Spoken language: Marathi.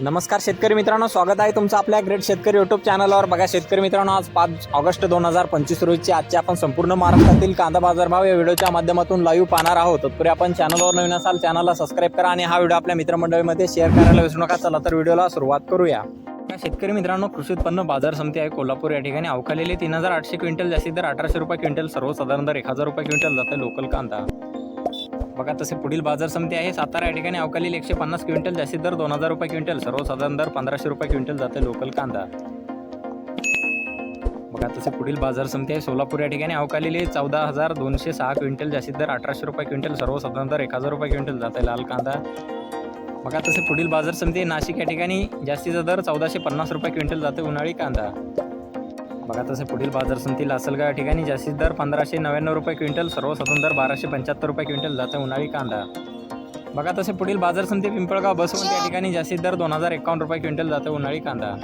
नमस्कार शेतकरी मित्रांनो स्वागत आहे तुमचं आपल्या ग्रेट शेतकरी युट्यूब चॅनलवर बघा शेतकरी मित्रांनो आज पाच ऑगस्ट दोन हजार पंचवीस रोजीची आजच्या आपण संपूर्ण महाराष्ट्रातील कांदा बाजारभाव या व्हिडिओच्या माध्यमातून लाईव्ह पाहणार आहोत. तत्पूर्वी आपण चॅनलवर नवीन असाल चॅनलला सबस्क्राईब करा आणि हा व्हिडिओ आपल्या मित्रमंडळीमध्ये शेअर करायला विसरू नका. चला तर व्हिडिओला सुरुवात करूया. शेतकरी मित्रांनो कृषी उत्पन्न बाजार समिती आहे कोल्हापूर. या ठिकाणी अवकालेले तीन हजार आठशे क्विंटल जास्तीत तर अठराशे रुपये क्विंटल सर्वसाधारण दर एक हजार रुपये क्विंटल जाते लोकल कांदा. बघा तसे पुढील बाजार समिती आहे. सातारा या ठिकाणी अवकालील एकशे पन्नास क्विंटल जास्तीत दर दोन हजार रुपये क्विंटल. सर्वसाधारण दर पंधराशे रुपये क्विंटल जाते लोकल कांदा. बघा तसे पुढील बाजार समिती आहे. सोलापूर या ठिकाणी अवकालीले चौदा हजार दोनशे सहा क्विंटल जास्तीत दर अठराशे रुपये क्विंटल. सर्वसाधारण दर एक हजार रुपये क्विंटल जाते लाल कांदा. बघा तसे पुढील बाजार समिती आहे. नाशिक या ठिकाणी जास्तीचा दर चौदाशे पन्नास रुपये क्विंटल जाते उन्हाळी कांदा. बघा तसे पुढील बाजार समिती लासलगाव ठिकाणी जास्तीत दर पंधराशे नव्याण्णव रुपये क्विंटल सर्वसाधारण दर बाराशे पंच्याहत्तर रुपये क्विंटल जातं उन्हाळी कांदा. बघा तसे पुढील बाजार समिती पिंपळगाव बसवून त्या ठिकाणी जास्तीत दर दोन हजार एकावन्न रुपये क्विंटल जातं उन्हाळी कांदा.